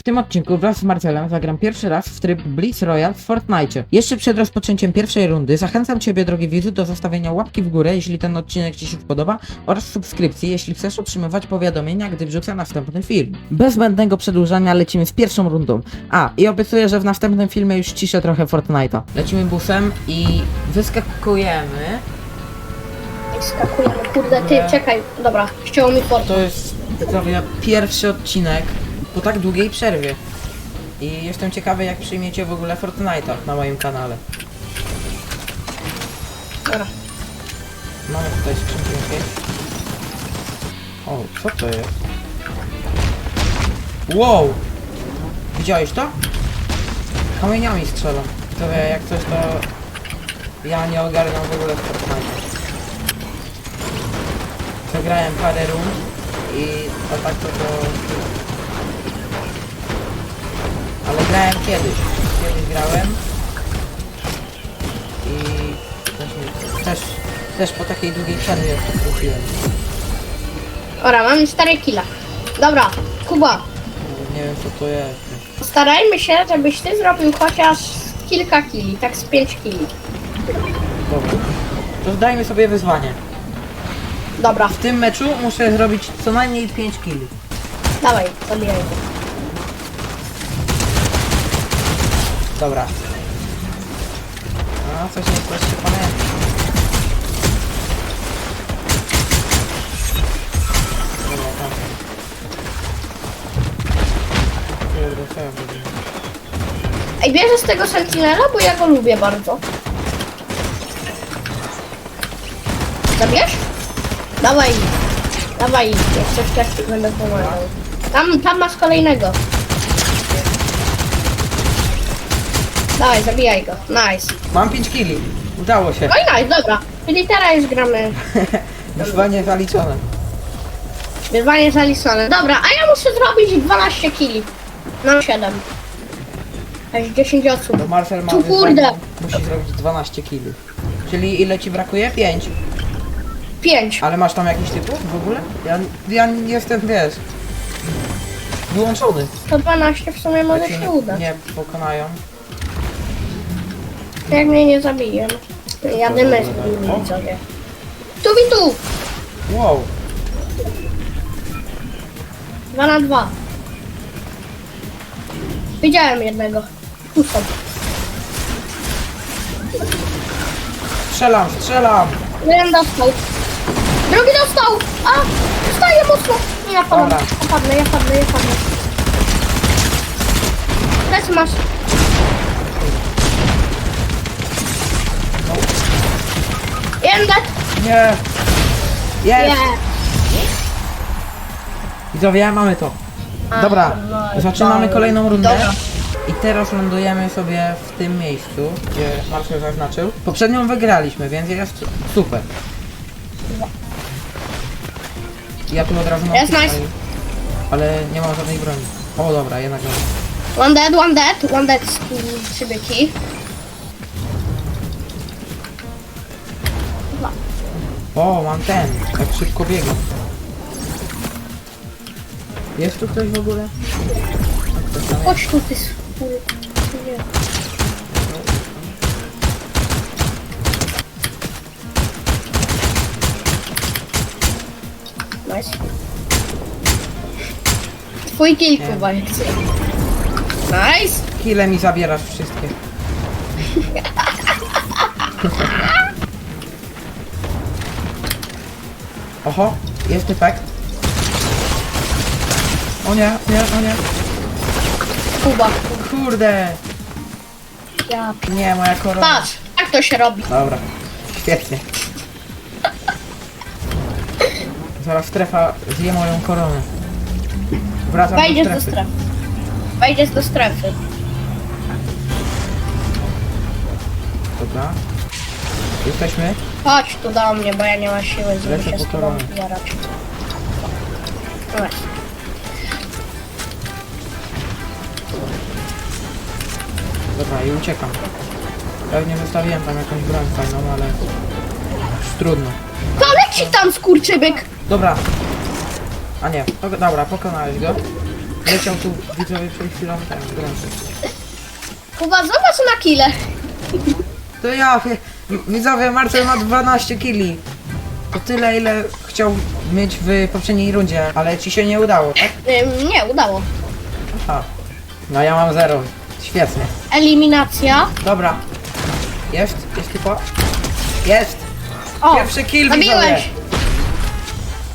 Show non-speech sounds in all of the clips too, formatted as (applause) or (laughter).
W tym odcinku wraz z Marcelem zagram pierwszy raz w tryb Blitz Royale w Fortnite. Jeszcze przed rozpoczęciem pierwszej rundy zachęcam Ciebie, drogi widzu, do zostawienia łapki w górę, jeśli ten odcinek Ci się podoba, oraz subskrypcji, jeśli chcesz otrzymywać powiadomienia, gdy wrzucę następny film. Bez zbędnego przedłużania lecimy z pierwszą rundą. A, i obiecuję, że w następnym filmie już ciszę trochę Fortnite'a. Lecimy busem i wyskakujemy. Skakujemy, kurde, ty, czekaj, dobra, ścięło mi port. To jest widzowie, pierwszy odcinek po tak długiej przerwie. I jestem ciekawy, jak przyjmiecie w ogóle Fortnite'a na moim kanale. Dobra. Mamy tutaj skrzynki jakieś. O, co to jest? Wow! Widziałeś to? Kamieniami strzelam. To wie, jak coś to... Ja nie ogarniam w ogóle w Fortnite. Przegrałem parę rund i a tak to to... Grałem kiedyś. Kiedyś grałem. I też, nie- też, też po takiej długiej przerwie wróciłem. Dobra, mamy stare killa. Dobra, Kuba, Nie wiem co to jest. starajmy się, żebyś ty zrobił chociaż kilka killi, tak z pięć killi. Dobra. To zdajmy sobie wyzwanie. Dobra, W tym meczu muszę zrobić co najmniej 5 killi. dawaj, zabijaj go. Dobra. A, coś nie coś się pamięta. Dobra, tam. Ej, bierze z tego Sentinela, bo ja go lubię bardzo. Zabierz? Dawaj, dawaj, jeszcze wcześniej będę pomagał. Tam, tam masz kolejnego. Dawaj, zabijaj go, nice. Mam 5 killi. Udało się. No i nice, dobra. Czyli teraz już gramy (laughs) Wyzwanie zaliczone. wyzwanie zaliczone. Dobra, a ja muszę zrobić 12 kili. No 7. Aż 10 osób. Bo Marcel ma Tu wyzwanie, kurde. musi zrobić 12 killi. Czyli ile ci brakuje? 5. 5. Ale masz tam jakiś tytuł w ogóle? Ja, ja nie jestem, wiesz, wyłączony. To 12 w sumie może Jak się nie, uda. nie pokonają. Jak mnie nie zabiję. Jadymy z nimi widzowie. Tu i tu! Wow. 2 na 2. Widziałem jednego. Są. Strzelam, strzelam! Jeden dostał. Drugi dostał! A! Dostaję mocno! Nie, ja. Dobra. Ja padnę, ja padnę, ja padnę. Teraz masz. Dead. Nie! Jest! Nie. Widzowie, mamy to. Dobra, zaczynamy kolejną rundę. Dobra. I teraz lądujemy sobie w tym miejscu, gdzie Marcel zaznaczył. Poprzednią wygraliśmy, więc jest super. Ja tu od razu mam Jest nice. Ale nie mam żadnej broni. O dobra, jednak mam. One dead, one dead, one dead z trzy O, mam ten. Tak szybko biegam. Jest tu ktoś w ogóle? A, ktoś tam jest. Chodź tu, ty. Nie. Nice. Twój kill, Nie. Kuba, jak chcę. Nice. Kile mi zabierasz wszystkie. (laughs) Oho, jest efekt. O nie, nie, o nie. Kuba. Kurde. Ja. Nie, moja korona. Patrz, jak to się robi. Dobra, świetnie. Zaraz strefa zje moją koronę. Wracam Wejdziesz do strefy. Wejdziesz do strefy. Dobra. Jesteśmy. Chodź tu do mnie, bo ja nie mam siły, żeby Lecę się po z tobą jarać. Dobra, i uciekam. Pewnie wystawiłem tam jakąś broń fajną, ale... Trudno. To leci tam skurczybyk! Dobra. A nie, dobra, pokonałeś go. leciał tu widzowie przed chwilą ten grący. Kuba, zobacz na kile. To ja, wie- widzowie, Marcel ma 12 kili. To tyle, ile chciał mieć w poprzedniej rundzie, ale ci się nie udało, tak? Ym, nie, udało. Aha. No ja mam 0. Świetnie. Eliminacja. Dobra. Jest? Jest typo? Jest! O, Pierwszy kill, widzowie! zabiłeś.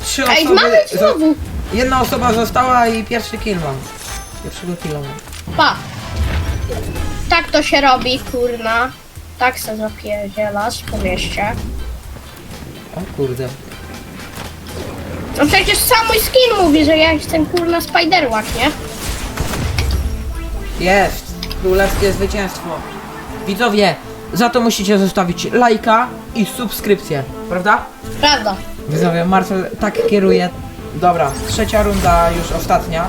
Trzy Ej, osoby... mamy zo- znowu. Jedna osoba została i pierwszy kill mam. Pierwszego killa mam. Pa. Tak to się robi, kurna. Tak se zapierdzielasz po mieście. O kurde. No przecież sam mój skin mówi, że ja jestem kurna Spiderwalk, nie? Jest! Królewskie zwycięstwo. Widzowie, za to musicie zostawić lajka i subskrypcję, prawda? Prawda. Widzowie, Marcel tak kieruje. Dobra, trzecia runda, już ostatnia.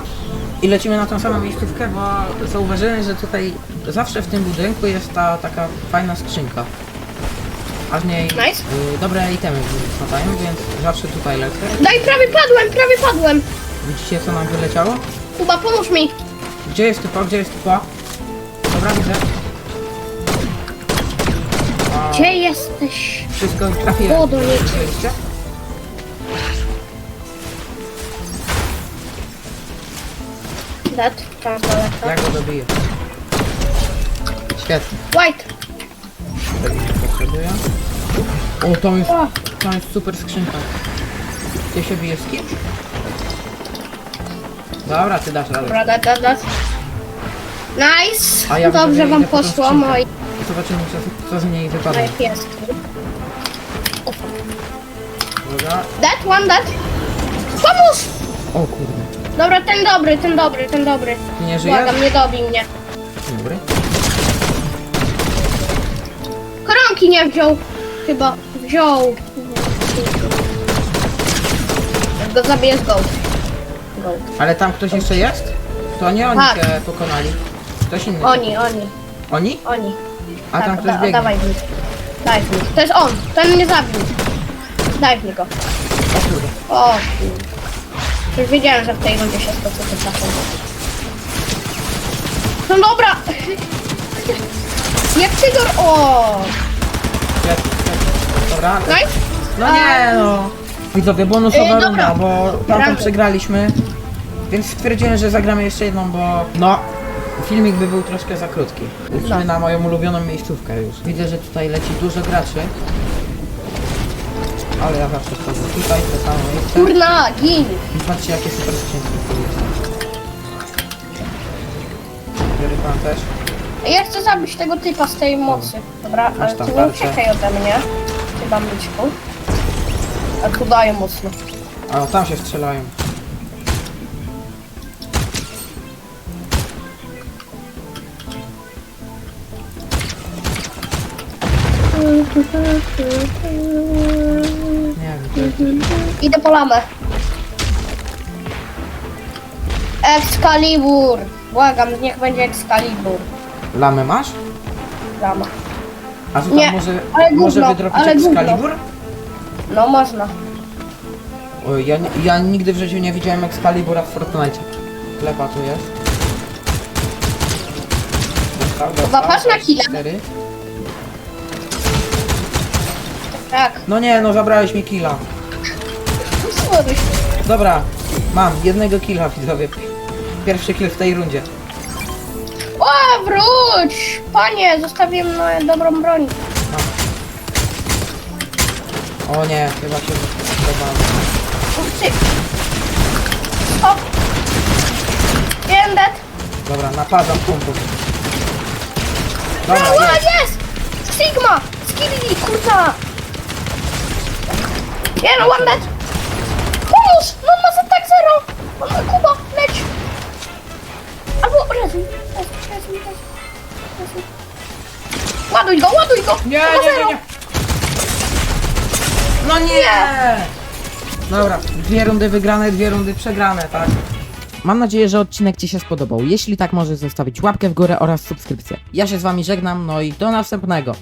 I lecimy na tą samą miejscówkę, bo zauważyłem, że tutaj zawsze w tym budynku jest ta taka fajna skrzynka. A w niej Nice. y, dobre itemy spadają, więc zawsze tutaj lecę. Daj, prawie padłem, prawie padłem. Widzicie co nam wyleciało? Kuba, pomóż mi. Gdzie jest typo? Gdzie jest typo? Dobra, widzę. A, Gdzie jesteś? Wszystko trafiłem. Widzieliście? Dead, tam. Ja go dobiję. Świetnie. White. Tego nie potrzebuję. O, tam jest, O, tam jest super skrzynka. Ty się bijesz z kim? Dobra, ty dasz radę. dobra, dead, dead, dead. Nice. A ja Dobrze wam idę po tą poszło, skrzynkę. moi Zobaczymy co, co z niej wypadnie. pieski. Dobra. Dead, one dead. Pomóż! O kurde. Dobra, ten dobry, ten dobry, ten dobry. Ty nie żyjesz? Błagam, nie dobij mnie. Dobry. Koronki nie wziął. Chyba wziął. Jak go zabijesz, go. Go. Ale tam ktoś jeszcze jest? To nie oni Tak. cię pokonali. Ktoś inny. Oni, oni, Oni? oni. A tam Tak, ktoś da- biegnie. Dawaj mi. Daj mi. To jest on. Ten mnie zabił. Daj go. O kurde. O kurde. Już wiedziałem, że w tej rundzie się spotyka czasem. No dobra. Jak Tygor. O. Dobra. Nice. No nie no. Widzowie, bonusowa dobra. runda, bo tamtą Gramy. przegraliśmy. Więc stwierdziłem, że zagramy jeszcze jedną, bo no, filmik by był troszkę za krótki. Lecimy No. na moją ulubioną miejscówkę już. Widzę, że tutaj leci dużo graczy. Ale ja zawsze wchodzę tutaj, w to samo miejsce. Kurna, gin. I patrzcie, jakie super skrzynki. Biorę pan też. Ja chcę zabić tego typa z tej mocy. Dobra, ale tam ty nie uciekaj ode mnie. Ty bambiczku. A tu daję mocno. A o, tam się strzelają. (laughs) Idę po lamę. Excalibur. Błagam, niech będzie Excalibur. Lamę masz? Lama. A tu tam Nie, może, ale może gówno, wydropić ale gówno. Excalibur? No można. Ja, nie- ja nigdy w życiu nie widziałem Excalibura w Fortnite. Klepa tu jest. Dostał, dostał, patrz na killa. cztery. Tak. No nie, no zabrałeś mi killa. Sorry. Dobra, mam jednego killa widzowie. Pierwszy kill w tej rundzie. O, wróć! Panie, zostawiłem na dobrą broń. O nie, chyba się. Uch, ty. O! Jeden dead. Dobra, napadam pompą. Dobra, Brawo, jest. jest! Sigma! Skibidi, kurta! Nie no, one dead! Pomóż! No ma za tak zero! Ma Kuba, leć! Albo rezuj. Ładuj go, ładuj go! Nie, nie, nie, zero. nie. No nie! Dobra, dwie rundy wygrane, dwie rundy przegrane, tak? Mam nadzieję, że odcinek Ci się spodobał. Jeśli tak, możesz zostawić łapkę w górę oraz subskrypcję. Ja się z Wami żegnam, no i do następnego.